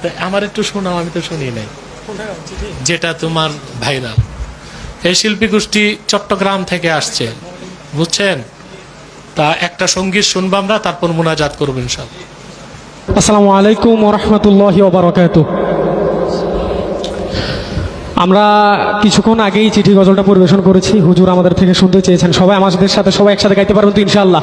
তা আমার একটু শোনাও আমি তো শুনি নাই। যেটা তোমার ভাইরাল। এই শিল্পী গোষ্ঠী চট্টগ্রাম থেকে আসছে বুঝছেন? তা একটা সংগীত শুনব আমরা তারপর মোনাজাত করবেন সব আসসালামু আলাইকুম ওরহমতুল্লাহ ওবরাকাত আমরা কিছুক্ষণ আগেই চিঠি গজলটা পরিবেশন করেছি। হুজুর আমাদের থেকে শুনতে চেয়েছেন। সবাই আমাদের সাথে সবাই একসাথে গাইতে পারবেন তো ইনশাআল্লাহ।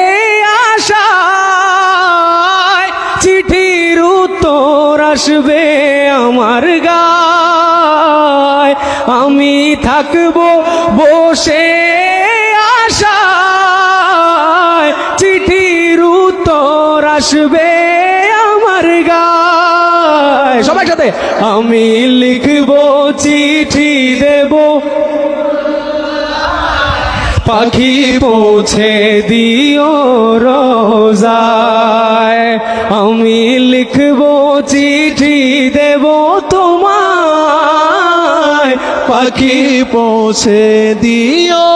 আসবে আমার গায়। আমি থাকব বসে আশায়। চিঠির উত্তর আসবে আমার গায়। সবাই সাথে আমি লিখব, চিঠি দেবো। পাখি পৌঁছে দিও রোজায়। আমি লিখব চিঠি দেব তোমায়। পাখি পৌঁছে দিও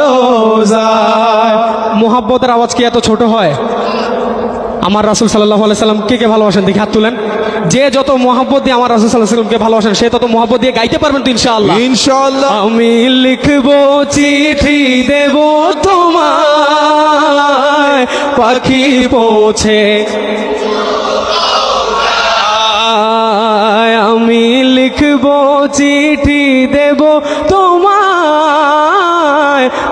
রোজায়। মোহাব্বতের আওয়াজ কি এত ছোট হয়? আমার রাসুল সাল্লাহ সাল্লাম কে কে ভালোবাসেন? দেখে হাত তুলেন। যে যত মোহাব্বত দিয়ে আমার রাসুল সাল্লাহ সাল্লামকে ভালোবাসেন সে তত মোহাব্বত দিয়ে গাইতে পারবেন তো ইনশাআল্লাহ। ইনশাআল্লাহ। আমি লিখব চিঠি দেব তোমায়। পাখি পৌঁছে আমি লিখব, চিঠি দেব, তোমায়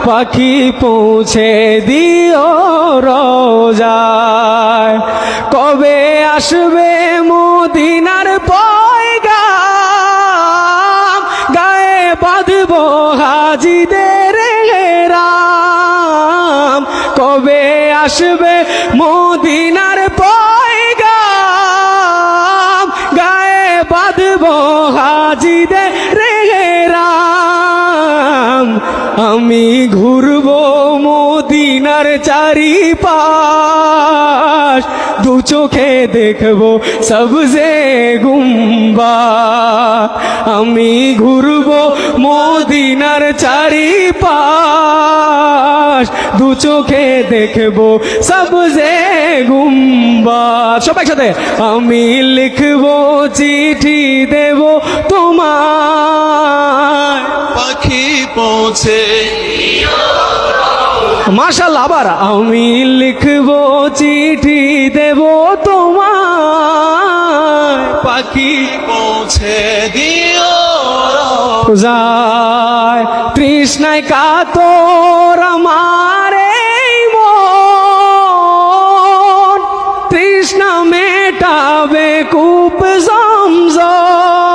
পাখি পৌঁছে দিও রোজায়। কবে আসবে মদিনার পয়গা গায়ে বাঁধব হাজিদের রাম। কবে আসবে মদিনার ঘুরব মদিনার চারি পাশ দু চোখে দেখব সবজে গুম্বা। আমি ঘুরব মদিনার চারি পাশ দু চোখে দেখব সবজে গুম্বা। সবাই সাথে আমি লিখব চিঠি দেব তোমার। পাখি পৌঁছে। মাশাল্লাহ আবার আমি লিখব চিঠি দেব তোমার পাখি পৌঁছে দিও যায় তৃষ্ণায় কাতর আমার তৃষ্ণা মেটাবে কূপ জমজম।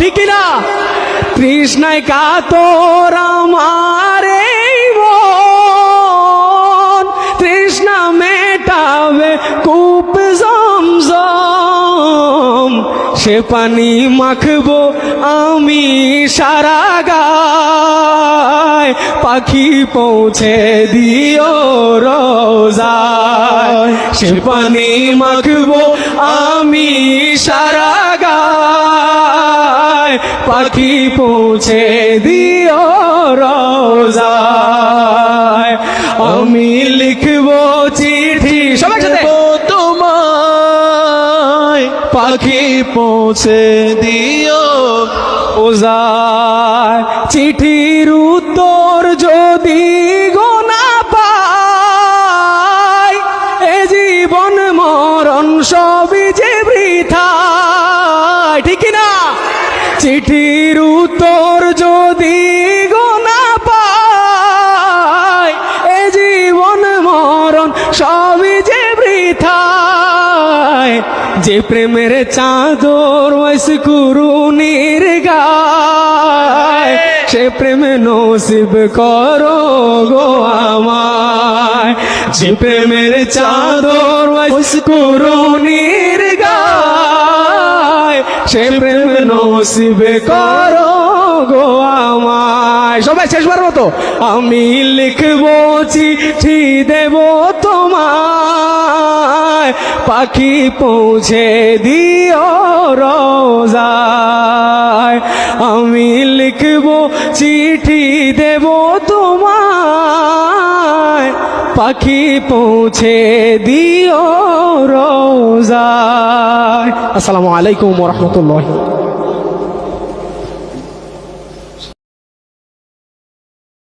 ঠিক না তৃষ্ণায় কাতর আমার তৃষ্ণা মেটাবে কূপ জমজম। সে পানি মাখবো আমি সারা গায়। পাখি পৌঁছে দিও রোজায়। সে পানি মাখবো আমি সারা গায়। পাখি পৌঁছে দিও রোজায়। আমি লিখব চিঠি সবাই সাথে তোমায়। পাখি পৌঁছে দিও ওজায় চিঠির উত্তর যদি যে প্রেমের চাদর ওয়াইস কুরুনির গায়, সে প্রেমে নসিব করো গো আমায়। যে প্রেমের চাদর ওয়াইস কুরুনির গায়, সে প্রেম নসিবে করো গো আমায় সবাই শেষবার মতো। আমি লিখব চিঠি দেব তোমায়, পাখি পৌঁছে দিও রোজায়। আমি লিখব চিঠি দেব তোমায়, পাখি পৌঁছে দিও রোজায়। আসসালামু আলাইকুম রহমতুল্লাহ।